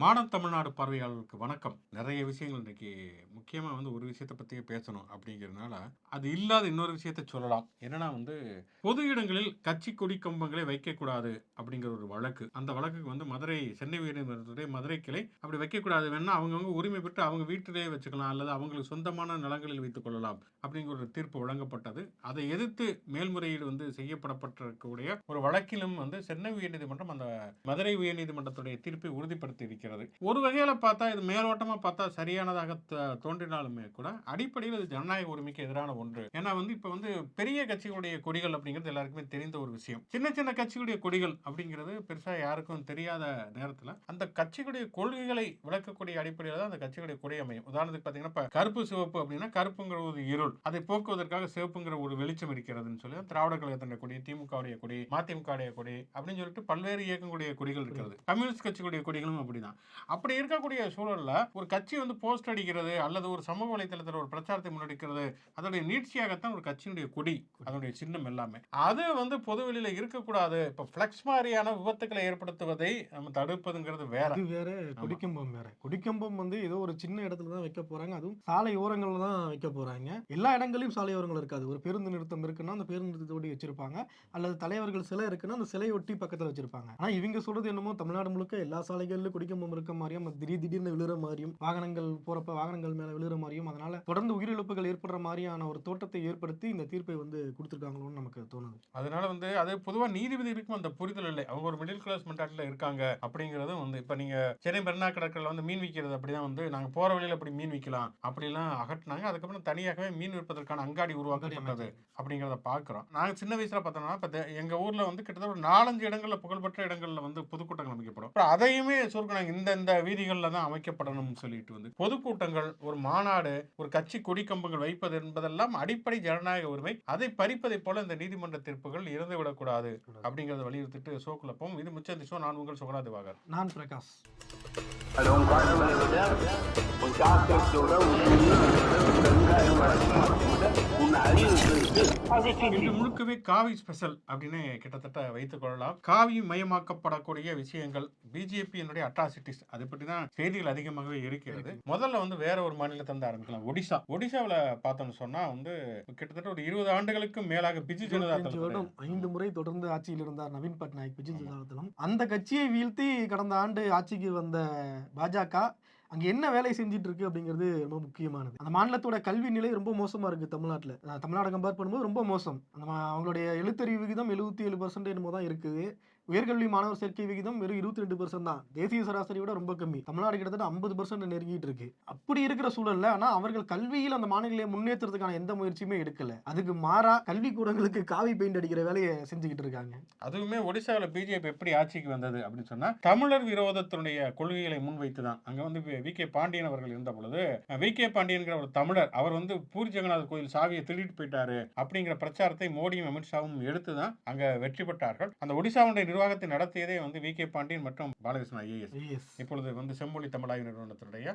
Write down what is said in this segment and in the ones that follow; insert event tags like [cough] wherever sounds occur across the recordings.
Modern Tamil Nadu பார்வையாளர்களுக்கு வணக்கம். நிறைய விஷயங்கள் இன்னைக்கு முக்கியமாக வந்து ஒரு விஷயத்தை பற்றியே பேசணும் அப்படிங்கிறதுனால அது இல்லாத இன்னொரு விஷயத்த சொல்லலாம். என்னன்னா வந்து பொது இடங்களில் கட்சி கொடி கம்பங்களை வைக்கக்கூடாது அப்படிங்கிற ஒரு வழக்கு. அந்த வழக்குக்கு வந்து மதுரை சென்னை உயர்நீதிமன்றத்துடைய மதுரை கிளை அப்படி வைக்கக்கூடாது. வேணா அவங்கவுங்க உரிமை பெற்று அவங்க வீட்டிலேயே வச்சுக்கலாம். அல்லது அவங்களுக்கு சொந்தமான நிலங்களில் வைத்துக் கொள்ளலாம் அப்படிங்கிற ஒரு தீர்ப்பு வழங்கப்பட்டது. அதை எதிர்த்து மேல்முறையீடு வந்து செய்யப்படப்பட்டிருக்கக்கூடிய ஒரு வழக்கிலும் வந்து சென்னை உயர்நீதிமன்றம் அந்த மதுரை உயர்நீதிமன்றத்துடைய தீர்ப்பை உறுதிப்படுத்தி இருக்கிறது ஒரு வகையில் பார்த்தா இது மேலோட்டமாக பார்த்தா சரியானதாக த- தோன்றினாலுமே கூட அடிப்படையில் இது ஜனநாயக உரிமைக்கு எதிரான ஒன்று. ஏன்னா வந்து இப்போ வந்து பெரிய கட்சிகளுடைய கொடிகள் அப்படிங்கிறது எல்லாருக்குமே தெரிந்த ஒரு விஷயம். சின்ன சின்ன கட்சிகளுடைய கொடிகள் அப்படிங்கிறது பெருசாக யாருக்கும் தெரியாத நேரத்தில் அந்த கட்சிகளுடைய கொள்கைகளை விளக்கக்கூடிய அடிப்படையில் தான் அந்த கட்சிகளுடைய கொடி அமையும். உதாரணத்துக்கு பார்த்தீங்கன்னா கருப்பு சிவப்பு அப்படின்னா கருப்புங்கிற ஒரு இருள். அதை போக்குவதற்காக சிவப்புங்கிற ஒரு வெளிச்சம் இருக்கிறதுன்னு சொல்லி திராவிட கழகத்தினுடைய கொடி திமுகவுடைய கொடி மதிமுகவுடைய கொடி அப்படின்னு சொல்லிட்டு பல்வேறு இயக்கங்களுடைய கொடிகள் இருக்கிறது. கம்யூனிஸ்ட் கட்சிகளுடைய கொடிகளும் அப்படிதான். அப்படி இருக்கக்கூடிய சூழல்ல ஒரு கட்சி வந்து போஸ்ட் அடிக்கிறது அல்லது ஒரு சமூக வலைத்தளத்தில் ஒரு பிரச்சாரத்தை முன்னெடுக்கிறது அதோடைய நீட்சியாகத்தான் ஒரு கட்சியினுடைய கொடி அதனுடைய சின்னம் எல்லாமே. அது வந்து பொதுவெளியில இருக்கக்கூடாது. இப்ப பிளக்ஸ் மாதிரியான விபத்துக்களை ஏற்படுத்துவதை நம்ம தடுப்பதுங்கிறது வேற. வேற கொடிக்கம்பம் வேற. கொடிக்கம்பம் வந்து ஏதோ ஒரு சின்ன இடத்துல தான் வைக்க போறாங்க. அதுவும் சாலை ஓரங்கள்ல தான் வைக்க போறாங்க. எல்லா இடங்களையும் சாலை ஓரங்கள் இருக்காது. ஒரு பேருந்து நிறுத்தம் இருக்குன்னா அந்த பேருந்து நிறுத்தத்தோடி வச்சிருப்பாங்க. அல்லது தலைவர்கள் சிலை இருக்குன்னா அந்த சிலையை ஒட்டி பக்கத்துல வச்சிருப்பாங்க. ஆனா இவங்க சொல்றது என்னமோ தமிழ்நாடு முழுக்க எல்லா சாலைகளிலும் கொடிக்கம்பம் இருக்க மாதிரியும் திடீர் திடீர்னு விழுற மாதிரியும் வாகனங்கள் போறப்ப வாகனங்கள் மேல விழுற மாதிரியும் அதனால தொடர்ந்து உயிரிழப்புகள் ஏற்படுற மாதிரியான ஒரு தோட்டத்தை ஏற்படுத்தி இந்த தீர்ப்பை வந்து கொடுத்துருக்காங்களோன்னு நமக்கு தோணுது. அதனால வந்து அது பொதுவா நீதிபதிகளுக்கும் அந்த புரிதல் இல்லை. அவங்க ஒரு மிடில் கிளாஸ் மென்டாலிட்டில இருக்காங்க அப்படிங்கறதும் வந்து இப்ப நீங்க சென்னை மெரினா கடற்கரையில் வந்து மீன் விற்கிறது அப்படிதான் வந்து நாங்க போற வழியில அப்படி மீன் விற்கலாம் அப்படிலாம் அகற்றினாங்க. அதுக்கப்புறம் தனியாகவே மீன் விற்பதற்கான அங்காடி உருவாக்கப்பட்டது அப்படிங்கிறத பார்க்குறோம் நாங்கள் சின்ன வயசுல பார்த்தோம்னா இப்போ எங்கள் ஊரில் வந்து கிட்டத்தட்ட ஒரு நாலஞ்சு இடங்கள்ல புகழ்பெற்ற இடங்கள்ல வந்து பொதுக்கூட்டங்கள் அமைக்கப்படும். அதையுமே சுருக்கினாங்க இந்தந்த வீதிகளில் தான் அமைக்கப்படணும்னு சொல்லிட்டு வந்து பொதுக்கூட்டங்கள் ஒரு மாநாடு ஒரு கட்சி கொடி வைப்பது என்பதெல்லாம் அடிப்படை ஜனநாயக உரிமை. அதை பறிப்பதைப் போல இந்த நீதிமன்ற தீர்ப்புகள் இறந்து விடக்கூடாது அப்படிங்கிறத வலியுறுத்திட்டு சோக்குல குழப்பம் இது முச்சந்தி ஷோ. நான் உங்கள் சுகநாதிவாகர் நான் பிரகாஷ். இது முழுக்கவே காவி ஸ்பெஷல் அப்படின்னு கிட்டத்தட்ட வைத்துக் கொள்ளலாம். காவி மயமாக்கப்படக்கூடிய விஷயங்கள் பிஜேபியினுடைய அட்ராசிட்டிஸ் அதை பற்றி தான் செய்திகள் அதிகமாகவே இருக்கிறது. முதல்ல வந்து வேற ஒரு மாநிலத்தை வந்து ஆரம்பிக்கலாம். ஒடிசா. ஒடிசாவில் பார்த்தோம்னு சொன்னா வந்து கிட்டத்தட்ட ஒரு இருபது ஆண்டுகளுக்கு மேலாக பிஜு ஜனதா வருடம் ஐந்து முறை தொடர்ந்து ஆட்சியில் இருந்தார் நவீன் பட்நாயக் பிஜு ஜனதாதளம் அந்த கட்சியை வீழ்த்தி கடந்த ஆண்டு ஆட்சிக்கு வந்த பாஜக அங்கே என்ன வேலை செஞ்சுட்டு இருக்கு அப்படிங்கிறது ரொம்ப முக்கியமானது. அந்த மாநிலத்தோட கல்வி நிலை ரொம்ப மோசமாக இருக்குது தமிழ்நாட்டில். தமிழ்நாடு கம்பேர் பண்ணும்போது ரொம்ப மோசம். அந்த அவங்களுடைய எழுத்தறிவு விகிதம் எழுபத்தி ஏழு பர்சன்ட் என்னமோ தான் இருக்குது. உயர்கல்வி மாணவர் சேர்க்கை விகிதம் வெறும் இருபத்தி ரெண்டு பர்சன்ட் தான். தேசிய சராசரி விட ரொம்ப கம்மி. தமிழ்நாடு கிட்டத்தட்ட ஐம்பது பர்சன்ட் நெருங்கிட்டு இருக்கு. அப்படி இருக்கிற சூழல்ல ஆனா அவர்கள் கல்வியில் அந்த மாநிலங்களை முன்னேற்றத்துக்கான எந்த முயற்சியுமே எடுக்கல. அதுக்கு மாறா கல்வி கூடங்களுக்கு காவி பெயிண்ட் அடிக்கிற வேலையை செஞ்சுக்கிட்டு இருக்காங்க. அதுவுமே ஒடிசாவில் பிஜேபி எப்படி ஆட்சிக்கு வந்தது அப்படின்னு சொன்னா தமிழர் விரோதத்தினுடைய கொள்கைகளை முன்வைத்து தான் அங்க வந்து வி கே பாண்டியன் அவர்கள் இருந்த பொழுது வி கே பாண்டியன்கிற ஒரு தமிழர் அவர் வந்து பூரி ஜெகநாதர் கோயில் சாவியை திருடிட்டு போயிட்டாரு அப்படிங்கிற பிரச்சாரத்தை மோடியும் அமித்ஷாவும் எடுத்து தான் அங்க வெற்றி பெற்றார்கள். அந்த ஒடிசாவுடைய நிர்வாகத்தை நடத்தியதே வந்து வி கே பாண்டியன் மற்றும் பாலகிருஷ்ணன் ஐஏஎஸ். இப்பொழுது வந்து செம்மொழி தமிழாய்வு நிறுவனத்தினுடைய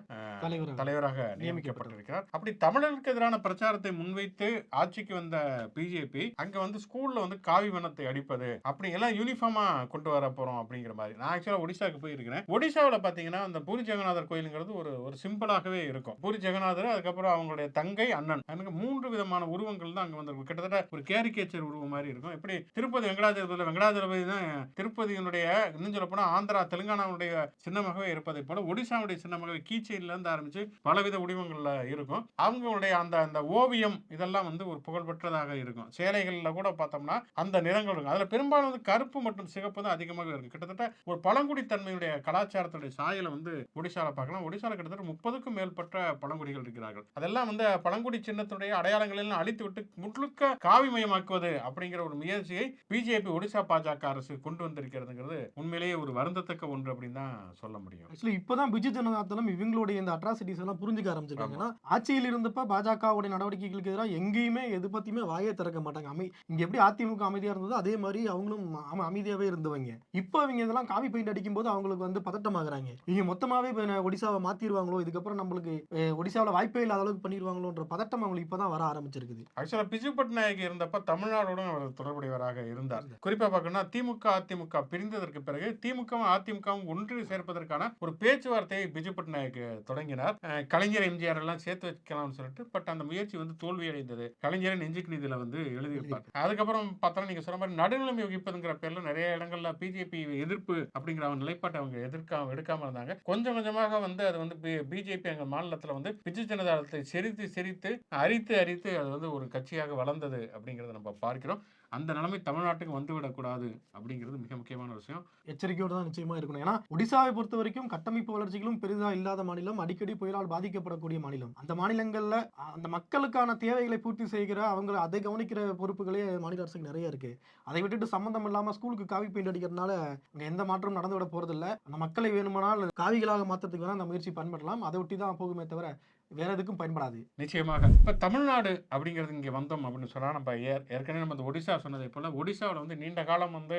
தலைவராக. நியமிக்கப்பட்டிருக்கிறார். அப்படி தமிழருக்கு எதிரான பிரச்சாரத்தை முன்வைத்து ஆட்சிக்கு வந்த பிஜேபி அங்க வந்து ஸ்கூல்ல வந்து காவி வண்ணத்தை அடிப்பது அப்படி எல்லாம் யூனிஃபார்மா கொண்டு வர போறோம் அப்படிங்கிற மாதிரி. நான் ஆக்சுவலா ஒடிசாக்கு போயிருக்கிறேன். ஒடிசாவில் பாத்தீங்கன்னா அந்த பூரி ஜெகநாதர் கோயிலுங்கிறது ஒரு ஒரு சிம்பிளாகவே இருக்கும். பூரி ஜெகநாதர் அதுக்கப்புறம் அவங்களுடைய தங்கை அண்ணன். எனக்கு மூன்று விதமான உருவங்கள் தான் அங்க வந்திருக்கும். கிட்டத்தட்ட ஒரு கேரிகேச்சர் உருவம் மாதிரி இருக்கும். எப்படி திருப்பதி வெங்கடாஜலபதி வெங்கடாஜலபதி தான் திருப்பதியினுடைய இன்னும் சொல்ல போனா ஆந்திரா தெலுங்கானாவுடைய சின்னமாகவே இருப்பதை போல ஒடிசாவுடைய சின்னமாகவே கீச்சைன்ல இருந்து ஆரம்பிச்சு பலவித உடிவங்களில் இருக்கும். அவங்களுடைய அந்த அந்த ஓவியம் இதெல்லாம் வந்து ஒரு புகழ்பெற்றதாக இருக்கும். சேலைகள்ல கூட பார்த்தோம்னா அந்த நிறங்கள் இருக்கும். அதுல பெரும்பாலும் வந்து கருப்பு மற்றும் சிகப்பு தான் அதிகமாக இருக்கும். கிட்டத்தட்ட ஒரு பழங்குடி தன்மையுடைய கலாச்சாரத்துடைய சாயலை வந்து ஒடிசால பார்க்கலாம். ஒடிசால கிட்டத்தட்ட முப்பதுக்கும் மேற்பட்ட பழங்குடிகள் இருக்கிறார்கள். அதெல்லாம் வந்து பழங்குடி சின்னத்துடைய அடையாளங்களில் அழித்து விட்டு முற்றுக்க காவிமயமாக்குவது அப்படிங்கிற ஒரு முயற்சியை பிஜேபி ஒடிசா பாஜக அரசு கொண்டு வந்திருக்கிறதுங்கிறது உண்மையிலேயே ஒரு வருந்தத்தக்க ஒன்று அப்படின்னு தான் சொல்ல முடியும். ஆக்சுவலி இப்பதான் பிஜு ஜனதாதளம் இவங்களுடைய இந்த அட்ராசிட்டிஸ் எல்லாம் புரிஞ்சுக்க ஆரம்பிச்சிருக்காங்க. ஏன்னா ஆட்சியில் இருந்தப்ப பாஜகவுடைய நடவடிக்கைகளுக்கு எதிராக எங்கேயுமே எது பத்தியுமே வாயே திறக்க மாட்டாங்க. அமை இங்க எப்படி அதிமுக அமைதியா இருந்ததோ அதே மாதிரி அவங்களும் அம- அமைதியாவே இருந்தவங்க. இப்போ அவங்க இதெல்லாம் காவி பெயிண்ட் அடிக்கும் போது அவங்களுக்கு வந்து பதட்டமாகறாங்க. இவங்க மொத்தமாவே ஒடிசாவை மாத்திருவாங்களோ இதுக்கப்புறம் நம்மளுக்கு ஒடிசாவுல வாய்ப்பே இல்லாத அளவுக்கு பண்ணிடுவாங்களோன்ற பதட்டம் அவங்களுக்கு இப்பதான் வர ஆரம்பிச்சிருக்குது. ஆக்சுவலா பிஜு பட்நாயக் இருந்தப்ப தமிழ்நாடோட அவர் தொடர்புடையவராக இருந்தார். குறிப்பா பார்க்கணும்னா திமுக அதிமுக பிரிந்ததற்கு பிறகு திமுகவும் அதிமுகவும் ஒன்று சேர்ப்பதற்கான ஒரு பேச்சுவார்த்தையை பிஜு பட்நாயக் தொடங்கினார். கலைஞர் எம்ஜிஆர் எல்லாம் சேர்த்து வைக்கலாம்னு சொல்லிட்டு பட் அந்த முயற்சி வந்து தோல்வி அடைந்தது கலைஞரை நெஞ்சுக்கு நீதியில வந்து எழுதியிருப்பார். அதுக்கப்புறம் பார்த்தா நீங்க சொன்ன மாதிரி நடுநிலைமை வகிப்பதுங்கிற பேர்ல நிறைய இடங்கள்ல பிஜேபி எதிர்ப்பு அப்படிங்கிற அவங்க நிலைப்பாட்டை அவங்க எதிர்க்காம எடுக்காம இருந்தாங்க. கொஞ்சம் கொஞ்சமாக வந்து அது வந்து பிஜேபி எங்க மாநிலத்துல வந்து பிஜு ஜனதாதளத்தை செரித்து செரித்து அரித்து அரித்து அது வந்து ஒரு கட்சியாக வளர்ந்தது அப்படிங்கறத நம்ம பார்க்கிறோம். அந்த நிலைமை தமிழ்நாட்டுக்கு வந்துவிடக்கூடாது அப்படிங்கிறது மிக முக்கியமான விஷயம். எச்சரிக்கையோடு தான் நிச்சயமா இருக்கணும். ஏன்னா ஒடிசாவை பொறுத்த வரைக்கும் கட்டமைப்பு வளர்ச்சிகளும் பெரிதாக இல்லாத மாநிலம் அடிக்கடி புயலால் பாதிக்கப்படக்கூடிய மாநிலம். அந்த மாநிலங்கள்ல அந்த மக்களுக்கான தேவைகளை பூர்த்தி செய்கிற அவங்க அதை கவனிக்கிற பொறுப்புகளே மாநில அரசுக்கு நிறைய இருக்கு. அதை விட்டுட்டு சம்பந்தம் இல்லாம ஸ்கூலுக்கு காவி பெயிண்ட் அடிக்கிறதுனால அங்க எந்த மாற்றம் நடந்து விட போறதில்ல. அந்த மக்களை வேணுமானால் காவிகளாக மாற்றத்துக்கு வேணா அந்த முயற்சி பயன்படலாம். அதை ஒட்டி தான் போகுமே தவிர வேற எதுக்கும் பயன்படாது. நிச்சயமாக. இப்போ தமிழ்நாடு அப்படிங்கிறது இங்கே வந்தோம் அப்படின்னு சொன்னால் நம்ம ஏற்- ஏற்கனவே நம்ம ஒடிசா சொன்னதை போல ஒடிசாவில் வந்து நீண்ட காலம் வந்து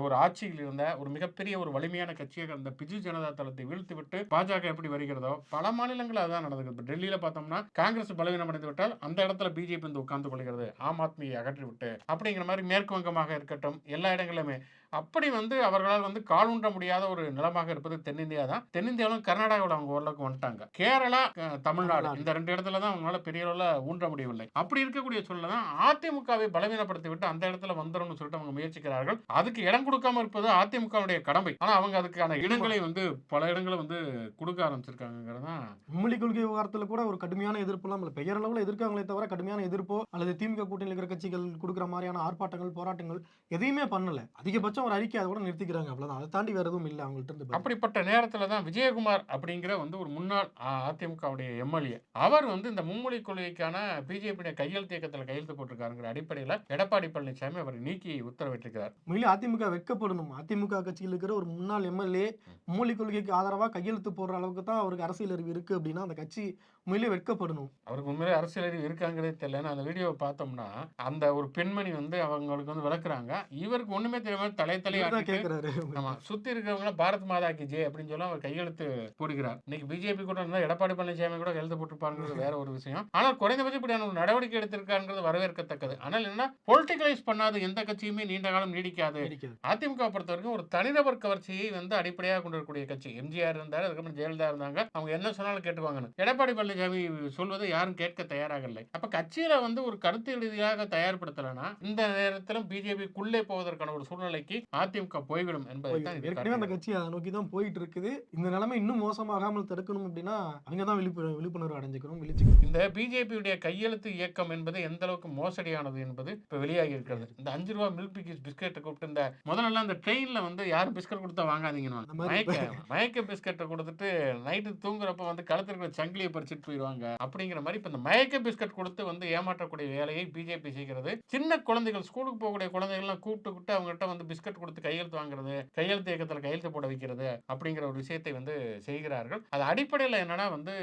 ஒரு ஆட்சியில் இருந்த ஒரு மிகப்பெரிய ஒரு வலிமையான கட்சியாக அந்த பிஜு ஜனதா தளத்தை வீழ்த்து விட்டு பாஜக எப்படி வருகிறதோ பல மாநிலங்களில் அதான் நடக்குது இப்போ டெல்லியில் பார்த்தோம்னா காங்கிரஸ் பலவீனம் அடைந்து விட்டால் அந்த இடத்துல பிஜேபி வந்து உட்கார்ந்து கொள்கிறது. ஆம் ஆத்மியை அகற்றி விட்டு அப்படிங்கிற மாதிரி மேற்கு வங்கமாக இருக்கட்டும் எல்லா இடங்களிலுமே அப்படி வந்து அவர்களால் வந்து காலூன்ற முடியாத ஒரு நிலமாக இருப்பது தென்னிந்தியா தான். தென்னிந்தியாவிலும் கர்நாடகாவில் அவங்க ஓரளவுக்கு வந்துட்டாங்க. கேரளா தமிழ்நாடு. இந்த ரெண்டு இடத்துல தான் அவங்களால பெரிய அளவில் ஊன்ற முடியவில்லை. அப்படி இருக்கக்கூடிய சூழல்ல தான் அதிமுகவை பலவீனப்படுத்தி விட்டு அந்த இடத்துல வந்துடணும்னு சொல்லிட்டு அவங்க முயற்சிக்கிறார்கள். அதுக்கு இடம் கொடுக்காம இருப்பது அதிமுகவுடைய கடமை. ஆனா அவங்க அதுக்கான இடங்களை வந்து பல இடங்களை வந்து கொடுக்க ஆரம்பிச்சிருக்காங்கிறது தான் மும்மொழி கொள்கை விவகாரத்துல கூட ஒரு கடுமையான எதிர்ப்புலாம் இல்லை. பெயரளவில் எதிர்க்காங்களே தவிர கடுமையான எதிர்ப்போ அல்லது திமுக கூட்டணியில் இருக்கிற கட்சிகள் கொடுக்குற மாதிரியான ஆர்ப்பாட்டங்கள் போராட்டங்கள் எதையுமே பண்ணல. அதிகபட்சம் ஒரு அறிக்கை அதை கூட நிறுத்திக்கிறாங்க அவ்வளவுதான். அதை தாண்டி வேற எதுவும் இல்லை அவங்கள்ட்ட இருந்து. அப்படிப்பட்ட நேரத்துல தான் விஜயகுமார் அப்படிங்கிற வந்து ஒரு முன்னாள் அதிமுகவுடைய எம்எல்ஏ அவர் வந்து இந்த மும்மொழி கொள்கைக்கான பிஜேபி கையெழுத்து இயக்கத்தில் கையெழுத்து போட்டிருக்காருங்கிற அடிப்படையில் எடப்பாடி பழனிசாமி அவரை நீக்கி உத்தரவிட்டிருக்கிறார். உண்மையிலே அதிமுக வெட்கப்படணும் அதிமுக கட்சியில் இருக்கிற ஒரு முன்னாள் எம்எல்ஏ மும்மொழி கொள்கைக்கு ஆதரவா கையெழுத்து போடுற அளவுக்கு தான் அவருக்கு அரசியல் அறிவு இருக்கு அப்படின்னா அந்த கட்சி உண்மையிலே வெட்கப்படணும். அவருக்கு உண்மையிலே அரசியல் அறிவு இருக்காங்கிறதே தெரியல அந்த வீடியோவை பார்த்தோம்னா அந்த ஒரு பெண்மணி வந்து அவங்களுக்கு வந்து விளக்குறாங்க. இவருக்கு ஒண்ணுமே தெரியாம தலை தான் தலையாட்டிட்டு கேட்கிறாரு ஆமா சுத்தி இருக்கிறவங்க பாரத் மாதா கி ஜெய் அப்படின்னு சொல்லி அவர் கையெழுத்து போடுகிறார். இன்னைக்கு பிஜேபி கூட இருந்தா எடப்பாடி பழனிசாமி கூட கையெழுத்து போட்டிருப்பாருங்கிறது வேற ஒரு விஷயம். ஆனால் குறைந்தபட்சம் இப்படியான ஒரு நடவடிக்கை எடுத்திருக்காருங்கிறது வரவேற்கத்தக்கது. ஆனால் என்ன பொலிட்டிகலைஸ் பண்ணாத எந்த கட்சியுமே நீண்ட காலம் நீடிக்காது. நீடிக்குது. அதிமுக பொறுத்த வரைக்கும் ஒரு தனிநபர் கவர்ச்சியை வந்து அடிப்படையாக கொண்டிருக்கக்கூடிய கட்சி. எம்ஜிஆர் இருந்தார் அதுக்கப்புறம் ஜெயலலிதா இருந்தாங்க. அவங்க என்ன சொன்னாலும் கேட்டுவாங்கன்னு எடப்பாடி பழனிசாமி சொல்வதை யாரும் கேட்க தயாராக இல்லை அப்ப கட்சியில வந்து ஒரு கருத்து ரீதியாக தயார்படுத்தலைன்னா இந்த நேரத்திலும் பிஜேபிக்குள்ளே போவதற்கான ஒரு சூழ்நிலைக்கு அதிமுக போய்விடும் என்பதை தான் இது ஏற்கனவே அந்த. கட்சி அதை நோக்கி தான் போயிட்டு இருக்குது இந்த நிலைமை இன்னும் மோசமாகாமல் தடுக்கணும் அப்படின்னா அவங்க தான் விழிப்பு விழிப்புணர்வு அடைஞ்சுக்கணும் இந்த பிஜேபியுடைய கையெழுத்து இயக்கம் என்பது எந்த அளவுக்கு மோசடியானது என்பது இப்ப வெளியாகி இருக்கிறது. இந்த அஞ்சு ரூபா மில்க் பிக்கிஸ் பிஸ்கெட்டை கூப்பிட்டு இந்த முதல்ல அந்த ட்ரெயின்ல வந்து யாரும் பிஸ்கட் கொடுத்தா வாங்காதீங்கன்னு மயக்க மயக்க பிஸ்கட்டை கொடுத்துட்டு நைட்டு தூங்குறப்ப வந்து கழுத்துல இருக்கிற சங்கிலியை பறிச்சுட்டு போயிடுவாங்க அப்படிங்கிற மாதிரி இப்ப இந்த மயக்க பிஸ்கட் கொடுத்து வந்து ஏமாற்றக்கூடிய வேலையை பிஜேபி செய்கிறது. சின்ன குழந்தைகள் ஸ்கூலுக்கு போகக்கூடிய குழந்தைகள்லாம் கூப்பிட்டு கூப்பிட்டு அவங்ககிட்ட வந்து பிஸ்கட் கொடுத்து கையெழுத்து வாங்குறது கையெழுத்து இயக்கத்துல கையெழுத்து போட வைக்கிறது அப்படிங்கிற ஒரு விஷயத்தை வந்து செய்கிறார்கள். அது அடிப்படையில் என்னன்னா வந்து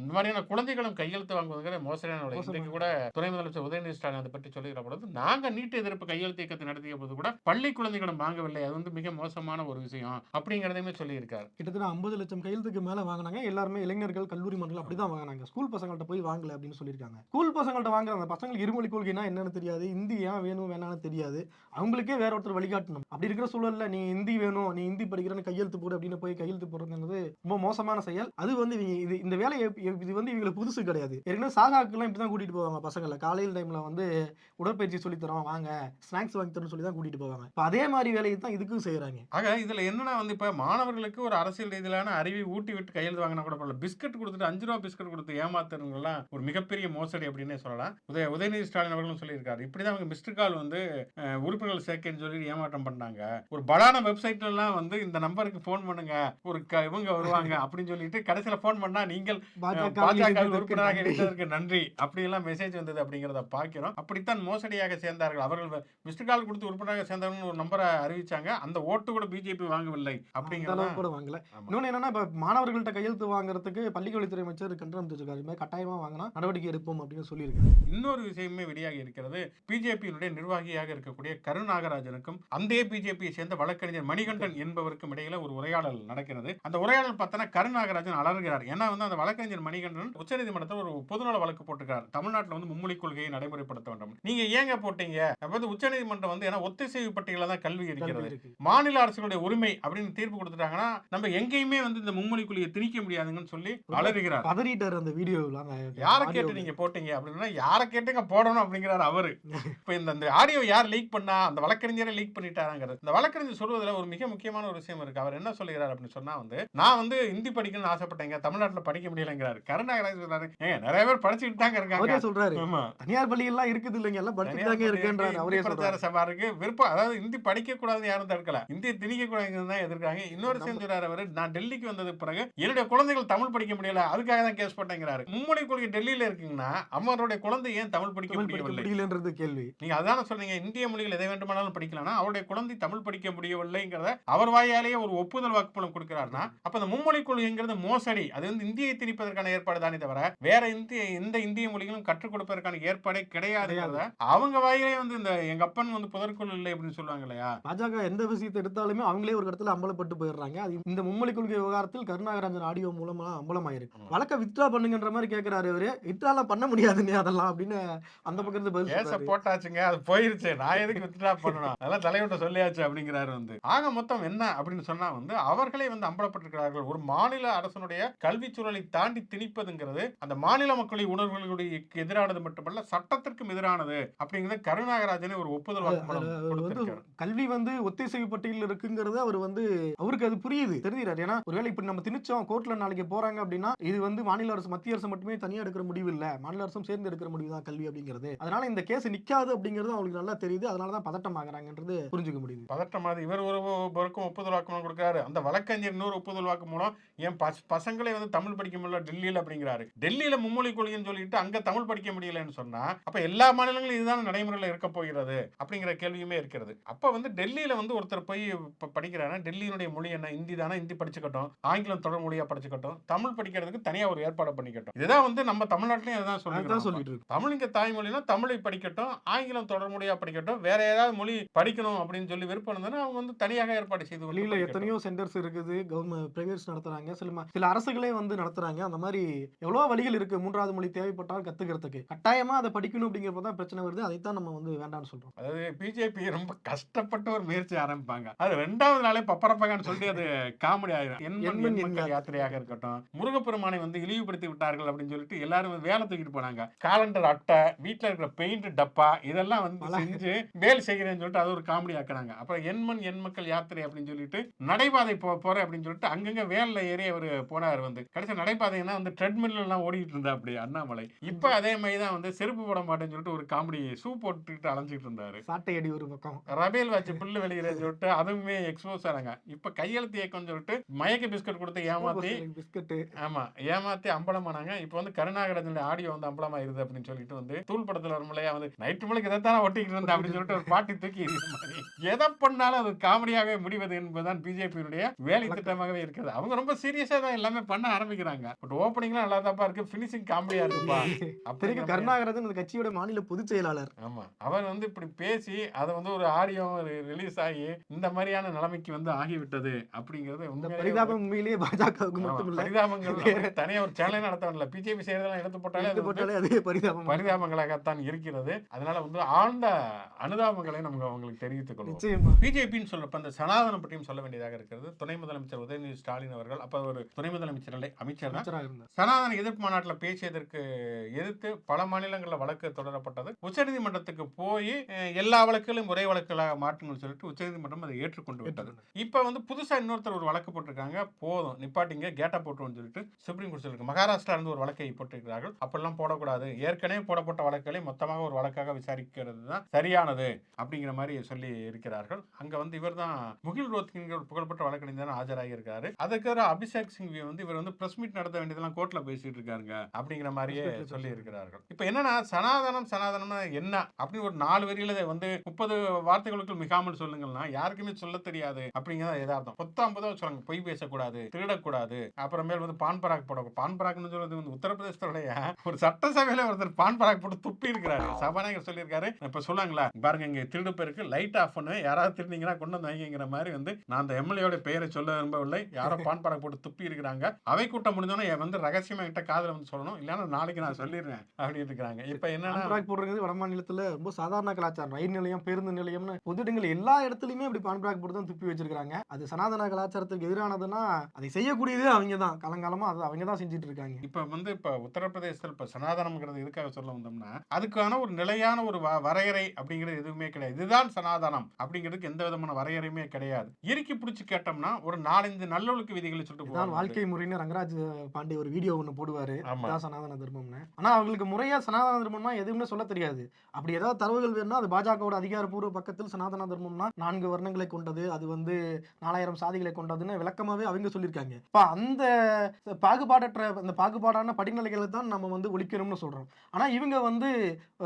இந்த மாதிரியான குழந்தைகளும் கையெழுத்து வாங்குவதுங்கிற மோசடியான இன்றைக்கு கூட துணை முதலமைச்சர் உதயநிதி ஸ்டாலின் அதை பற்றி சொல்லுகிற பொழுது நாங்க நீட் எதிர்ப்பு கையெழுத்து இயக்கத்தை நடத்திய போது கூட பள்ளி குழந்தைகளும் வாங்கவில்லை. அது வந்து மிக மோசமான ஒரு விஷயம். அப்படிங்கிறதையுமே சொல்லியிருக்காரு. கிட்டத்தட்ட ஐம்பது லட்சம் கையெழுத்துக்கு மேல வாங்கினாங்க. எல்லாருமே இளைஞர்கள் கல்லூரி மாணவர்கள் அப்படிதான் வாங்கினாங்க. ஸ்கூல் பசங்கள்ட்ட போய் வாங்கல அப்படின்னு சொல்லியிருக்காங்க. ஸ்கூல் பசங்கள்ட்ட வாங்குற அந்த பசங்களுக்கு இருமொழி கொள்கைனா என்னன்னு தெரியாது. இந்தி ஏன் வேணும் வேணாம்னு தெரியாது. அவங்களுக்கே வேற ஒருத்தர் வழிகாட்டணும். அப்படி இருக்கிற சூழல்ல நீ இந்தி வேணும் நீ இந்தி படிக்கிறேன்னு கையெழுத்து போடு அப்படின்னு போய் கையெழுத்து போடுறதுங்கிறது ரொம்ப மோசமான செயல். அது வந்து இவங்க இது இந்த வேலையை இது வந்து இவங்களுக்கு புதுசு கிடையாது. ஏற்கனவே சாகாக்கெல்லாம் இப்படி தான் கூட்டிட்டு போவாங்க பசங்களை. காலையில் டைம்ல வந்து உடற்பயிற்சி சொல்லி தரோம் வாங்க ஸ்நாக்ஸ் வாங்கி தரோம்னு சொல்லி தான் கூட்டிட்டு போவாங்க. இப்போ அதே மாதிரி வேலையை தான் இதுக்கும் செய்யறாங்க ஆக இதுல என்னன்னா வந்து இப்ப மாணவர்களுக்கு ஒரு அரசியல் ரீதியிலான அறிவை ஊட்டி விட்டு கையெழுத்து வாங்கினா கூட பரவாயில்ல. பிஸ்கட் கொடுத்துட்டு அஞ்சு ரூபா பிஸ்கட் கொடுத்து ஏமாத்துறவங்கலாம் ஒரு மிகப்பெரிய மோசடி அப்படின்னே சொல்லலாம். உதய உதயநிதி ஸ்டாலின் அவர்களும் சொல்லியிருக்காரு. இப்படிதான் அவங்க மிஸ்டர் கால் வந்து உறுப்பினர்கள் சேர்க்கைன்னு சொல்லி ஏமாற்றம் பண்ணாங்க. ஒரு பலான வெப்சைட்ல எல்லாம் வந்து இந்த நம்பருக்கு ஃபோன் பண்ணுங்க. ஒரு இவங்க வருவாங்க அப்படின்னு சொல்லிட்டு கடைசியில ஃபோன் பண்ணா நீங்கள் பாஜக உறுப்பினராக இணைந்ததற்கு நன்றி. அப்படி எல்லாம் மெசேஜ் வந்தது அப்படிங்கறத பார்க்கிறோம் அப்படித்தான் மோசடியாக சேர்ந்தார்கள். அவர்கள் மிஸ்டர் கால் கொடுத்து உறுப்பினராக சேர்ந்தவங்க ஒரு நம்பரை அறிவிச்சாங்க. அந்த ஓட்டு கூட பிஜேபி வாங்கவில்லை அளவுக்கு கூட வாங்கல. இன்னொன்னு என்னன்னா இப்ப மாணவர்கள்ட்ட கையெழுத்து வாங்குறதுக்கு பள்ளிக்கல்வித்துறை அமைச்சர் கண்டனம் தெரிவிச்சிருக்காரு இது மாதிரி கட்டாயமா வாங்கினா நடவடிக்கை எடுப்போம் அப்படின்னு சொல்லியிருக்காரு. இன்னொரு விஷயமே வெளியாகி இருக்கிறது. பிஜேபியினுடைய நிர்வாகியாக இருக்கக்கூடிய கருநாகராஜனுக்கும் அந்த பிஜேபியை சேர்ந்த வழக்கறிஞர் மணிகண்டன் என்பவருக்கும் இடையில ஒரு உரையாடல் நடக்கிறது. அந்த உரையாடல் பார்த்தோன்னா கருநாகராஜன் அலறுகிறார். ஏன்னா வந்து அந்த வழக்கறிஞர் மணிகண்டன் உச்சநீதிமன்றத்தில் ஒரு பொதுநல வழக்கு போட்டிருக்கார். தமிழ்நாட்டில் வந்து மும்மொழி கொள்கையை நடைமுறைப்படுத்த வேண்டும். நீங்க ஏங்க போட்டீங்க? அப்ப வந்து உச்சநீதிமன்றம் வந்து ஏன்னா ஒத்திசைவு பட்டியல தான் கல்வி இருக்கிறது. இருக்கு. மாநில அரசுகளுடைய உரிமை அப்படின்னு தீர்ப்பு கொடுத்துட்டாங்கன்னா நம்ம எங்கேயுமே வந்து இந்த மும்மொழி கொள்கையை திணிக்க முடியாதுங்கன்னு சொல்லி அலறுகிறார். பதறிட்டார் அந்த வீடியோவில். யாரை கேட்டு. நீங்க போட்டீங்க அப்படின்னா யாரை கேட்டுங்க போடணும் அப்படிங்கிறாரு அவரு. [laughs] இப்ப இந்த ஆடியோ யார் லீக் பண்ணா? அந்த வழக்கறிஞரை லீக் பண்ணிட்டாராங்கிறது இந்த வழக்கறிஞர் சொல்வதில் ஒரு மிக முக்கியமான ஒரு விஷயம் இருக்கு. அவர் என்ன சொல்லுகிறார் அப்படின்னு சொன்னா வந்து நான் வந்து ஹிந்தி படிக்கணும்னு ஆசைப்பட்டேங்க தமிழ்நாட்டுல படிக்க முடியலங்கிறாரு. கருணாகராஜ் சொல்றாரு ஏங்க நிறைய பேர் படிச்சுட்டு தாங்க இருக்காங்க. சொல்றாரு. ஆமா. தனியார் பள்ளி எல்லாம் இருக்குது இல்லைங்க எல்லாம் படிச்சுட்டு தாங்க இருக்குன்றாரு. அவரே சொல்றாரு. பிரச்சார சபா இருக்கு. விருப்பம் அதாவது இந்தி படிக்க கூடாதுன்னு யாரும் தடுக்கல. இந்திய திணிக்க கூடாதுன்னு தான் எதிர்க்காங்க. இன்னொரு விஷயம் சொல்றாரு அவரு நான் டெல்லிக்கு வந்தது பிறகு என்னுடைய குழந்தைகள் தமிழ் படிக்க முடியல அதுக்காக தான் கேஸ் போட்டேங்கிறாரு. மும்மொழி கொள்கை டெல்லியில இருக்குங்கன்னா அம்மாருடைய குழந்தை ஏன் தமிழ் படிக்க முடியவில்லை? முடியலன்றது கேள்வி. நீங்க அதான சொன்னீங்க இந்திய மொழிகள் எதை வேண்டுமானாலும் படிக்கலாம்னா அவருடைய குழந்தை தமிழ் படிக்க முடியவில்லைங்கிறத அவர் வாயாலேயே ஒரு ஒப்புதல் வாக்குமூலம் கொடுக்கிறாருன்னா அப்ப அந்த மும்மொழி கொள்கைங்கிறது மோசடி. அது வந்து இந்தியை திணிப்பதற்கான ஏற்பாடு தானே தவிர வேற இந்திய எந்த இந்திய மொழிகளும் கற்றுக் கொடுப்பதற்கான ஏற்பாடே கிடையாதுங்கிறத அவங்க வாயிலே வந்து இந்த எங்க அப்பன் வந்து புதற்குள் இல்லை அப்படின்னு சொல்லுவாங்க இல்லையா? பாஜக எந்த விஷயத்தை எடுத்தாலுமே அவங்களே ஒரு இடத்துல அம்பலப்பட்டு போயிடுறாங்க. அது இந்த மும்மொழி கொள்கை விவகாரத்தில் கருணாகராஜன் ஆடியோ மூலமா அம்பலமாயிருக்கு. வழக்க வித்ரா பண்ணுங்கன்ற மாதிரி கேக்குறாரு அவரு வித்ராலாம் பண்ண முடியாதுன்னு அதெல்லாம் அப்படின்னு அந்த பக்கம் இருந்து பதில். போட்டாச்சுங்க அது போயிருச்சு. நான் எதுக்கு வித்ட்ரா பண்ணணும்? அதெல்லாம் தலைவர்கிட்ட சொல்லியாச்சு அப்படிங்கிறாரு வந்து. ஆக மொத்தம் என்ன அப்படின்னு சொன்னா வந்து அவர்களே வந்து அம்பலப்பட்டிருக்கிறார்கள். ஒரு மாநில அரசனுடைய கல்வி சூழலை தாண்டி திணிப்பதுங்கிறது அந்த மாநில மக்களின் உணர்வுகளுடைய எதிரானது மட்டுமல்ல சட்டத்திற்கும் எதிரானது அப்படிங்கறத கருணாகராஜனே ஒரு ஒப்புதல் வாக்குமூலம் கல்வி வந்து ஒத்திசைவு பட்டியலில் இருக்குங்கிறது அவர் வந்து அவருக்கு அது புரியுது. தெரிஞ்சுறாரு ஏன்னா ஒருவேளை இப்ப நம்ம திணிச்சோம் கோர்ட்ல நாளைக்கு போறாங்க அப்படின்னா இது வந்து மாநில அரசு மத்திய அரசு மட்டுமே தனியா எடுக்கிற முடிவு இல்ல. மாநில அரசும் சேர்ந்து எடுக்கிற முடிவு தான் கல்வி அப்படிங்கிறது. அதனால இந்த கேஸ் நிக்காது அப்படிங்கிறது அவங்களுக்கு நல்லா தெரியுது. அதனால தான் பதட்டம் ஆகுறாங்கன்றது புரிஞ்சுக்க முடியுது. பதட்டமாது. இவர் ஒரு ஒருக்கும் ஒப்புதல் வாக்குமூலம் கொடுக்குறாரு. அந்த வழக்கறிஞர் இன்னொரு ஒப்புதல் வாக்கு மூலம் என் பச- பசங்களே வந்து தமிழ் படிக்க முடியல டெல்லியில அப்படிங்கிறாரு. டெல்லியில மும்மொழி கொள்கைன்னு சொல்லிட்டு அங்க தமிழ் படிக்க முடியலன்னு சொன்னா அப்ப எல்லா மாநிலங்களும் இதுதான் நடைமுறையில் இருக்க போகிறது அப்படிங்கிற கேள்வியுமே இருக்கிறது. அப்ப வந்து டெல்லியில வந்து ஒருத்தர் போய் ப- படிக்கிறாருன்னா டெல்லியினுடைய மொழி என்ன? ஹிந்தி தானே? ஹிந்தி படிச்சுக்கட்டும். ஆங்கிலம் தொடர் மொழியா படிச்சுக்கட்டும். தமிழ் படிக்கிறதுக்கு தனியா ஒரு ஏற்பாடு பண்ணிக்கட்டும். இதுதான் வந்து நம்ம தமிழ்நாட்டிலையும் அதுதான் சொல்லி சொல்லிட்டு இருக்கு. தமிழ் இங்க தாய்மொழினா தமிழை படிக்கட்டும் ஆங்கிலம் தொடர் மொழியா படிக்கட்டும் வேற ஏதாவது மொழி படிக்கணும் அப்படின்னு சொல்லி விருப்பம் இருந்ததுன்னா அவங்க வந்து தனியாக ஏற்பாடு செய்து வெளியில. எத்தனையோ சென்டர்ஸ் இருக்குது கவர்மெண்ட் பிரைவேட்ஸ் நடத்துறாங்க சில சில அரசுகளே வந்து நடத்துறாங்க. அந்த மாதிரி எவ்வளவு வழிகள் இருக்கு. மூன்றாவது மொழி தேவைப்பட்டால் கத்துக்கிறதுக்கு. கட்டாயமா அதை படிக்கணும் அப்படிங்கிறப்ப தான் பிரச்சனை வருது. அதைத்தான் நம்ம வந்து வேண்டாம்னு சொல்றோம். அதாவது பிஜேபி ரொம்ப கஷ்டப்பட்டு ஒரு முயற்சி ஆரம்பிப்பாங்க. அது ரெண்டாவது நாளே பப்பரப்பகான்னு சொல்லி அது காமெடி ஆயிரும். எண்மண் எண்மண் எண்மக்கள் எண் யாத்திரையாக இருக்கட்டும் முருகப்பெருமானை வந்து இழிவுபடுத்தி விட்டார்கள் அப்படின்னு சொல்லிட்டு எல்லாரும் வந்து வேலை தூக்கிட்டு போனாங்க. காலண்டர் அட்டை வீட்டுல இருக்கிற பெயிண்ட் டப்பா இதெல்லாம் வந்து செஞ்சு வேலை செய்கிறேன்னு சொல்லிட்டு அது ஒரு காமெடி ஆக்குனாங்க அப்புறம் எண்மண் எண்மக்கள் யாத்திரை அப்படின்னு சொல்லிட்டு நடைபாதை போ போறேன் அப்படின்னு சொல்லிட்டு அங்கங்க வேலைல ஏறி அவர் போனார் வந்து. கடைசி நடைபாதைன்னா வந்து ட்ரெட்மில் எல்லாம் ஓடிட்டு இருந்தா அப்படி அண்ணாமலை. இப்ப அதே மாதிரி தான் வந்து செருப்பு போட மாட்டேன்னு சொல்லிட்டு ஒரு காமெடி ஷூ போட்டுக்கிட்டு அலைஞ்சிட்டு இருந்தாரு. சாட்டை அடி ஒரு பக்கம். ரபேல் வாட்ச் புல்லு வெளியிறன்னு சொல்லிட்டு அதுவுமே எக்ஸ்போஸ் ஆனாங்க. இப்ப கையெழுத்து இயக்கம்னு சொல்லிட்டு மயக்க பிஸ்கட் கொடுத்து ஏமாத்தி பிஸ்கட்டு. ஆமா ஏமாத்தி அம்பலமானாங்க. இப்ப வந்து கருணாகரனுடைய ஆடியோ வந்து அம்பலமாயிருது அப்படின்னு சொல்லிட்டு வந்து தூள் படத்துல வரும்போலையா வந்து நைட்டு முழுக்க இதைத்தானே ஒட்டிக்கிட்டு இருந்தேன் அப்படின்னு சொல்லிட்டு ஒரு பாட்டி தூக்கி எதை பண்ணாலும் அது காமெடியாகவே முடிவது என்பதுதான் பிஜேபியினுடைய வேலை திட்டமாகவே இருக்கிறது. அவங்க ரொம்ப சீரியஸா தான் எல்லாமே பண்ண ஆரம்பிக்கிறாங்க. பட் ஓப்பனிங்லாம் நல்லா தான்ப்பா இருக்கு. பினிஷிங் காமெடியா இருக்குப்பா. [laughs] மாதிரி- கருணாகரன் அந்த கட்சியோட மாநில பொதுச் செயலாளர். ஆமா. அவர் வந்து இப்படி பேசி அதை வந்து ஒரு ஆடியோ ரிலீஸ் ஆகி இந்த மாதிரியான நிலைமைக்கு வந்து ஆகிவிட்டது அப்படிங்கிறது பரிதாபம் உண்மையிலேயே பாஜகவுக்கு மட்டும் இல்ல பரிதாபங்கள் தனியா ஒரு சேனல் நடத்தவில்லை பிஜேபி செய்யறதெல்லாம் எடுத்து போட்டாலே அது போட்டாலே அதே பரிதாபம். பரிதாபங்களாகத்தான் இருக்கிறது. அதனால வந்து ஆழ்ந்த அனுதாபங்களை நமக்கு அவங்களுக்கு தெரிவித்துக் கொள்வோம். நிச்சயமா. பிஜேபின்னு சொல்றப்ப அந்த சனாதனம் பற்றியும் சொல்ல வேண்டியதாக இருக்கிறது. துணை முதலமைச்சர் உதயநிதி ஸ்டாலின் அவர்கள் அப்ப ஒரு துணை முதலமைச்சர் இல்லை அமைச்சர் தான். சனாதன எதிர்ப்பு மாநாட்டில் பேசியதற்கு எதிர்த்து பல மாநிலங்களில் வழக்கு தொடரப்பட்டது. உச்சநீதிமன்றத்துக்கு போய் எல்லா வழக்குகளையும் ஒரே வழக்குகளாக மாற்றுங்கன்னு சொல்லிட்டு உச்சநீதிமன்றம் அதை ஏற்றுக்கொண்டு விட்டது. இப்போ வந்து புதுசா இன்னொருத்தர் ஒரு வழக்கு போட்டிருக்காங்க. போதும் நிப்பாட்டிங்க கேட்டா போட்டுருன்னு சொல்லிட்டு சுப்ரீம் கோர்ட் சொல்லிருக்கு. மகாராஷ்டிரா இருந்து ஒரு வழக்கை போட்டிருக்கிறார்கள். அப்படிலாம் போடக்கூடாது. ஏற்கனவே போடப்பட்ட வழக்குகளை மொத்தமாக ஒரு வழக்காக விசாரிக்கிறது தான் சரியானது அப்படிங்கிற மாதிரி சொல்லி இருக்கிறார்கள் அங்க வந்து இவர் தான் முகில் ரோத்கிங்கிற புகழ்பெற்ற வழக்கறிஞர் ஆஜராகி இருக்காரு அதுக்கு அபிஷேக் சிங்வி வந்து இவர் வந்து பிரஸ் மீட் நடத்த வேண்டியதெல்லாம் கோர்ட்ல பேசிட்டு இருக்காருங்க அப்படிங்கிற மாதிரியே சொல்லி இருக்கிறார்கள் இப்போ என்னன்னா சனாதனம் சனாதனம்னா என்ன அப்படின்னு ஒரு நாலு வரியில வந்து முப்பது வார்த்தைகளுக்குள் மிகாமல் சொல்லுங்கன்னா யாருக்குமே சொல்ல தெரியாது அப்படிங்கிறத எதார்த்தம். பொத்தாம் பொதுவாக சொல்றாங்க பொய் பேசக்கூடாது திருடக்கூடாது. அப்புறமேல் வந்து பான் பராக் போட பான் பராக்னு சொல்றது வந்து உத்தரப்பிரதேசத்துடைய ஒரு சட்டசபையில ஒருத்தர் பான் பராக் போட்டு துப்பி இருக்கிறாரு சபாநாயகர் சொல்லியிருக்காரு. இப்ப சொல்லாங்களா பாருங்க இங்க திருடு பேருக்கு லைட் ஆஃப் பண்ணு வச்சிருக்கேன் யாராவது திருநீங்கன்னா கொண்டு வந்து வைங்கிற மாதிரி வந்து நான் அந்த எம்எல்ஏட பெயரை சொல்ல விரும்பவில்லை. யாரோ [laughs] பான் படம் போட்டு துப்பி இருக்கிறாங்க. அவை கூட்டம் முடிஞ்சோன்னே வந்து ரகசியமா கிட்ட காதுல வந்து சொல்லணும். இல்லைன்னா நாளைக்கு நான் சொல்லிடுறேன் அப்படின்னு இருக்கிறாங்க. இப்ப என்னன்னா போடுறது வட மாநிலத்துல ரொம்ப சாதாரண கலாச்சாரம். ரயில் நிலையம் பேருந்து நிலையம்னு பொது இடங்கள் எல்லா இடத்துலயுமே அப்படி பான்பராக் போட்டு தான் துப்பி வச்சிருக்காங்க அது சனாதன கலாச்சாரத்துக்கு எதிரானதுன்னா அதை செய்யக்கூடியதே அவங்க தான். காலங்காலமா அது அவங்க தான் செஞ்சுட்டு இருக்காங்க. இப்ப வந்து இப்ப உத்தரப்பிரதேசத்தில் இப்ப சனாதனம்ங்கிறது எதுக்காக சொல்ல வந்தோம்னா அதுக்கான ஒரு நிலையான ஒரு வரையறை அப்படிங்கிறது எதுவுமே கிடையாது. இதுதான் சனாதனம் அப்படிங்கிறதுக்கு எந்த விதமான வரையறையுமே கிடையாது. இறுக்கி பிடிச்சி கேட்டோம்னா ஒரு நாலஞ்சு நல்லொழுக்க விதிகளை சொல்லிட்டு போவாங்க வாழ்க்கை முறைன்னு ரங்கராஜ் பாண்டே ஒரு வீடியோ ஒன்று போடுவாரு. சனாதன தர்மம்னு. ஆனா அவங்களுக்கு முறையா சனாதன தர்மம்னா எதுவுமே சொல்ல தெரியாது. அப்படி ஏதாவது தரவுகள் வேணும்னா அது பாஜகவோட அதிகாரப்பூர்வ பக்கத்தில் சனாதன தர்மம்னா நான்கு வர்ணங்களை கொண்டது அது வந்து நாலாயிரம் சாதிகளை கொண்டதுன்னு விளக்கமாவே அவங்க சொல்லியிருக்காங்க. இப்ப அந்த பாகுபாடற்ற அந்த பாகுபாடான படிநிலைகளை தான் நம்ம வந்து ஒழிக்கணும்னு சொல்றோம். ஆனா இவங்க வந்து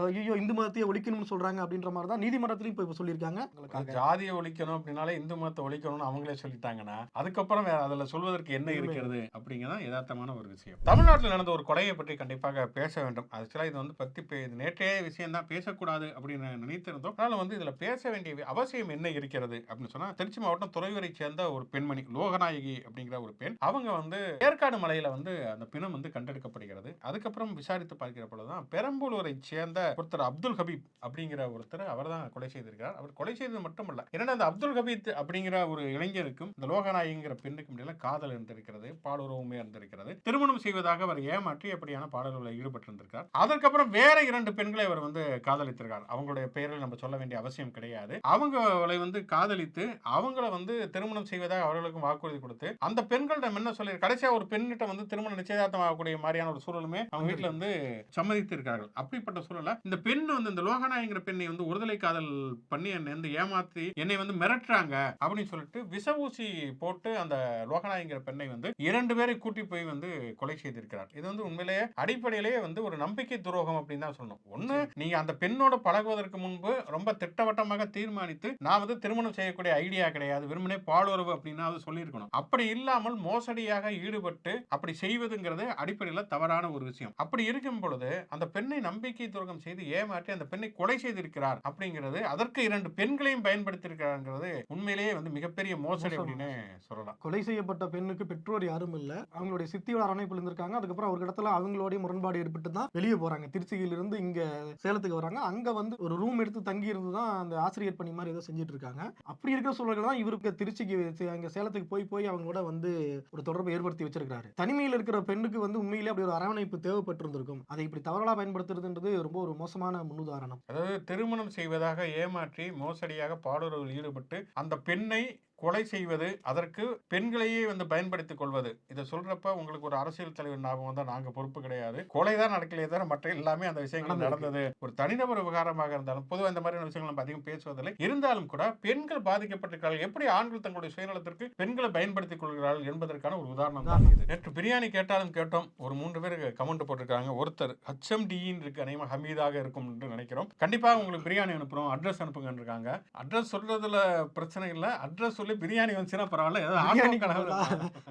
ஐயோ இந்து மதத்தையே ஒழிக்கணும்னு சொல்றாங்க அப்படின்ற மாதிரி தான் நீதிமன்றத்திலையும் இப்ப இப்ப சொல்லியிருக்காங்க. உங்களுக்காக. ஜாதியை ஒழிக்கணும் அப்படின்னாலே இந்து மதத்தை ஒழிக்கணும்னு அவங்களே சொல்லிட்டாங்கன்னா அதுக்கப்புறம் வேற அதுல சொல்வதற்கு என்ன இருக்கிறது அப்படிங்கிறதான் யதார்த்தமான ஒரு விஷயம். தமிழ்நாட்டில் நடந்த ஒரு கொலையை பற்றி கண்டிப்பாக பேச வேண்டும். ஆக்சுவலா இது வந்து பத்தி பே- இது நேற்றைய விஷயம் தான் பேசக்கூடாது அப்படின்னு நினைத்திருந்தோம். அதனால வந்து இதுல பேச வேண்டிய அவசியம் என்ன இருக்கிறது அப்படின்னு சொன்னா திருச்சி மாவட்டம் துறையூரை சேர்ந்த ஒரு பெண்மணி லோகநாயகி அப்படிங்கிற ஒரு பெண். அவங்க வந்து ஏற்காடு மலையில வந்து அந்த பிணம் வந்து கண்டெடுக்கப்படுகிறது. அதுக்கப்புறம் விசாரித்து பார்க்கிற பொழுதுதான் பெரம்பலூரை சேர்ந்த ஒருத்தர் அப்துல் ஹபீப் அப்படிங்கிற ஒருத்தர் அவர் தான் கொலை செய்திருக்கிறார். அவர் கொலை செய்தது மட்டுமல்ல. ஏன்னா அந்த அப்துல் ஹபீத் அப்படிங்கிற ஒரு இளைஞருக்கும் இந்த லோகநாயகிங்கிற பெண்ணுக்கும் இடையில காதல் இருந்திருக்கிறது பாலுறவுமே இருந்திருக்கிறது. திருமணம் செய்வதாக அவர் ஏமாற்றி அப்படியான பாடல்களில் ஈடுபட்டிருந்திருக்கார் அதற்கப்புறம் வேற இரண்டு பெண்களை அவர் வந்து காதலித்திருக்கார். அவங்களுடைய பெயரில் நம்ம சொல்ல வேண்டிய அவசியம் கிடையாது. அவங்களை வந்து காதலித்து அவங்கள வந்து திருமணம் செய்வதாக அவர்களுக்கும் வாக்குறுதி கொடுத்து அந்த பெண்களிடம் என்ன சொல்லி கடைசியா ஒரு பெண்ணிட்ட வந்து திருமணம் நிச்சயதார்த்தம் ஆகக்கூடிய மாதிரியான ஒரு சூழலுமே அவங்க வீட்டுல வந்து சம்மதித்திருக்கார்கள் அப்படிப்பட்ட சூழலில் இந்த பெண் வந்து இந்த லோகநாயகிற பெண்ணை வந்து ஒருதலை காதல் பண்ணி என்னை ஏமாத்தி என்னை வந்து மிரட்டுறாங்க அப்படின்னு சொல்லிட்டு விச ஊசி போட்டு அந்த லோகநாயகிற பெண்ணை வந்து இரண்டு பேரை கூட்டி போய் வந்து கொலை செய்திருக்கிறார். இது வந்து உண்மையிலேயே அடிப்படையிலேயே வந்து ஒரு நம்பிக்கை துரோகம் அப்படின்னு தான் சொல்லணும். ஒண்ணு நீங்க அந்த பெண்ணோட பழகுவதற்கு முன்பு ரொம்ப திட்டவட்டமாக தீர்மானித்து நான் வந்து திருமணம் செய்யக்கூடிய ஐடியா கிடையாது வெறுமனே பாலுறவு அப்படின்னா அது சொல்லியிருக்கணும். அப்படி இல்லாமல் மோசடியாக ஈடுபட்டு அப்படி செய்வதுங்கிறது அடிப்படையில் தவறான ஒரு விஷயம். அப்படி இருக்கும் பொழுது அந்த பெண்ணை நம்பிக்கை துரோகம் செய்து ஏமாற்றி அந்த பெண்ணை கொலை செய்திருக்கிறார் அப்படிங்கிறது அதற்கு இரண்டு பெண்களையும் பயன்படுத்தியிருக்கிறாங்கிறது உண்மையிலேயே வந்து மிகப்பெரிய மோசடி. அப்படின்னு சொல்லலாம். கொலை செய்யப்பட்ட பெண்ணுக்கு பெற்றோர் யாரும் இல்ல. அவங்களுடைய சித்தியோட அரணைப்பு இருந்திருக்காங்க. அதுக்கப்புறம் ஒரு இடத்துல அவங்களோட முரண்பாடு ஏற்பட்டு தான் வெளியே போறாங்க. திருச்சியிலிருந்து இங்க சேலத்துக்கு வராங்க. அங்க வந்து ஒரு ரூம் எடுத்து தங்கி இருந்து தான் அந்த ஆசிரியர் பணி மாதிரி ஏதோ செஞ்சுட்டு இருக்காங்க அப்படி இருக்கிற சூழல்கள் தான் இவருக்கு திருச்சிக்கு அங்க சேலத்துக்கு போய் போய் அவங்களோட வந்து ஒரு தொடர்பை ஏற்படுத்தி வச்சிருக்காரு தனிமையில் இருக்கிற பெண்ணுக்கு வந்து உண்மையிலே அப்படி ஒரு அரவணைப்பு தேவைப்பட்டிருந்திருக்கும். அதை இப்படி தவறலா பயன்படுத்துறதுன்றது ரொம்ப ஒரு மோசமான முன்னுதாரணம். அதாவது திருமணம் செய்வதாக ஏமாற்றி மோசடியாக பாலுறவில் ஈடுபட்டு அந்த பெண்ணை கொலை செய்வது அதற்கு பெண்களையே வந்து பயன்படுத்திக் கொள்வது. இதை சொல்றப்ப உங்களுக்கு ஒரு அரசியல் தலைவர் ஞாபகம் வந்தா நாங்க பொறுப்பு கிடையாது. கொலை தான் நடக்கலையே தவிர மற்ற எல்லாமே அந்த விஷயங்கள். நடந்தது. ஒரு தனிநபர் விவகாரமாக இருந்தாலும் பொதுவாக இந்த மாதிரியான விஷயங்கள் நம்ம அதிகம் பேசுவதில்லை. இருந்தாலும் கூட பெண்கள் பாதிக்கப்பட்டிருக்கிறார்கள். எப்படி ஆண்கள் தங்களுடைய சுயநலத்திற்கு பெண்களை பயன்படுத்திக் கொள்கிறார்கள் என்பதற்கான ஒரு உதாரணம் தான் இது. நேற்று பிரியாணி கேட்டாலும் கேட்டோம். ஒரு மூன்று பேர் கமெண்ட் போட்டிருக்காங்க. ஒருத்தர் ஹச்எம்டின்னு இருக்கு அநேகமாக ஹமீதாக இருக்கும் என்று நினைக்கிறோம். கண்டிப்பாக உங்களுக்கு பிரியாணி அனுப்புறோம். அட்ரஸ் அனுப்புங்கன்னு இருக்காங்க அட்ரஸ் சொல்றதுல பிரச்சனை இல்லை. அட்ரஸ் சொல்லி பிரியாணி வந்துச்சுன்னா பரவாயில்ல. ஏதாவது ஆட்டோ கனவு.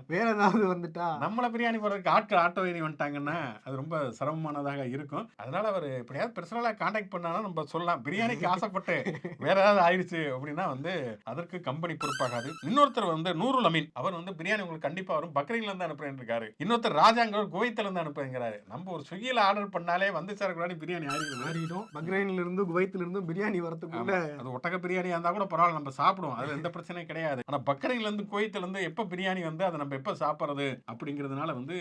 வேற ஏதாவது வந்துட்டா? நம்மள பிரியாணி போடுறதுக்கு ஆட்கள் ஆட்டோ ஏறி வந்துட்டாங்கன்னா அது ரொம்ப சிரமமானதாக இருக்கும். அதனால அவர் எப்படியாவது பர்சனலாக காண்டாக்ட் பண்ணாலும் நம்ம சொல்லலாம். பிரியாணிக்கு ஆசைப்பட்டு வேற ஏதாவது ஆயிடுச்சு அப்படின்னா வந்து அதற்கு கம்பெனி பொறுப்பாகாது. இன்னொருத்தர் வந்து நூருல் அமீன். அவர் வந்து பிரியாணி உங்களுக்கு கண்டிப்பா வரும். பக்ரீன்ல இருந்து அனுப்புறேன் இருக்காரு இன்னொருத்தர் ராஜாங்க குவைத்துல இருந்து அனுப்புங்கிறாரு நம்ம ஒரு ஸ்விக்கியில ஆர்டர் பண்ணாலே வந்து சேரக்கூடாது பிரியாணி ஆயிடுது. மாறிடும் பக்ரைன்ல இருந்து குவைத்துல இருந்து பிரியாணி வரதுக்குள்ள அது ஒட்டக பிரியாணியா இருந்தா கூட பரவாயில்ல. நம்ம சாப்பிடுவோம். அதுல எந்த பிரச்சனையும் கிடையாது. ஆனா பக்ரீன்ல இருந்து குவைத்துல இருந்து எப்ப பிரியாணி வந்து அதை நம்ம எப்ப சாப்பிடுறது அப்படிங்கிறதுனால வந்து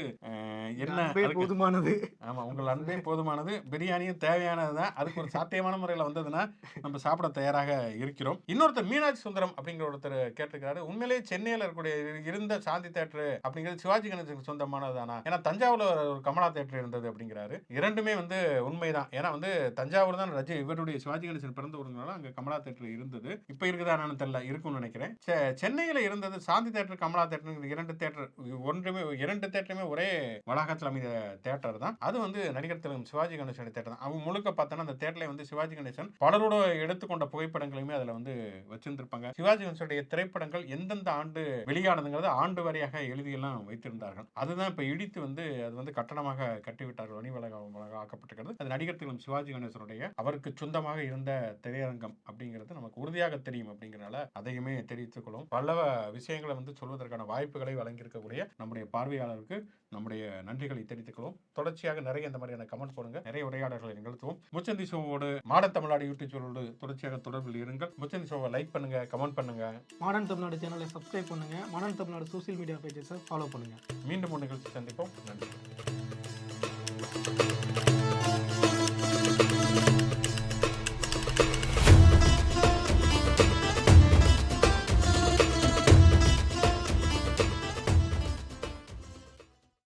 என்ன போதுமானது. ஆமா உங்கள் அன்பே போதுமானது. பிரியாணியும் தேவையானது தான். அதுக்கு ஒரு சாத்தியமான முறையில் வந்ததுன்னா நம்ம சாப்பிட தயாராக இருக்கிறோம். இன்னொருத்தர் மீனாட்சி சுந்தரம் அப்படிங்கிற ஒருத்தர் கேட்டிருக்காரு உண்மையிலேயே சென்னையில் இருக்கக்கூடிய இரு- இருந்த சாந்தி தேட்டர் அப்படிங்கிறது சிவாஜி கணேசனுக்கு சொந்தமானது தானா ஏன்னா தஞ்சாவூர்ல ஒரு கமலா தேட்டர் இருந்தது அப்படிங்கிறாரு. இரண்டுமே வந்து உண்மைதான். ஏன்னா வந்து தஞ்சாவூர் தான் ரஜி இவருடைய சிவாஜி கணேசன் பிறந்த ஊருங்கனால அங்க கமலா தேட்டர் இருந்தது. இப்போ இருக்குதா என்னன்னு தெரியல இருக்கும்னு நினைக்கிறேன். சே சென்னையில் இருந்தது சாந்தி தேட்டர் கமலா தேட்டர் இரண்டு தேட்டர் ஒன்றுமே இரண்டு தேட்டருமே ஒரே வளாகத்தில் அமைந்த தேட்டர் தான். அது வந்து நடிகர் திலகம் சிவாஜி கணேசன் தேட்டர் தான். அவங்க முழுக்க பார்த்தோன்னா அந்த தேட்டரில் வந்து சிவாஜி கணேசன் பலரோட எடுத்துக்கொண்ட புகைப்படங்களையுமே அதில் வந்து வச்சிருந்திருப்பாங்க. சிவாஜி கணேசனுடைய திரைப்படங்கள் எந்தெந்த ஆண்டு வெளியானதுங்கிறத ஆண்டு வரையாக எழுதியெல்லாம் வைத்திருந்தார்கள். அதுதான் இப்போ இடித்து வந்து அது வந்து கட்டணமாக கட்டிவிட்டார்கள். வணிவலக ஆக்கப்பட்டிருக்கிறது. அது நடிகர் திலகம் சிவாஜி கணேசனுடைய அவருக்கு சொந்தமாக இருந்த திரையரங்கம் அப்படிங்கிறது நமக்கு உறுதியாக தெரியும் அப்படிங்கிறனால அதையுமே தெரிவித்து கொள்ளும் பல விஷயங்களை வந்து சொல்வதற்கான வாய்ப்புகளை வழங்கியிருக்கக்கூடிய நம்முடைய பார்வையாளருக்கு நம்முடைய நன்றிகளை தெரிவித்துக் கொள்வோம் தொடர்ச்சியாக நிறைய இந்த மாதிரியான கமெண்ட் போடுங்க. நிறைய உரையாடல்களை நிகழ்த்துவோம். முச்சந்தி ஷோவோடு மாடத் தமிழ்நாடு யூடியூப் சேனலோடு தொடர்ச்சியாக தொடர்பில் இருங்கள். முச்சந்தி ஷோவை லைக் பண்ணுங்க கமெண்ட் பண்ணுங்க. மாடர்ன் தமிழ்நாடு சேனலை சப்ஸ்கிரைப் பண்ணுங்க. மாடர்ன் தமிழ்நாடு சோஷியல் மீடியா பேஜஸை ஃபாலோ பண்ணுங்க. மீண்டும் ஒரு நிகழ்ச்சி சந்திப்போம். நன்றி.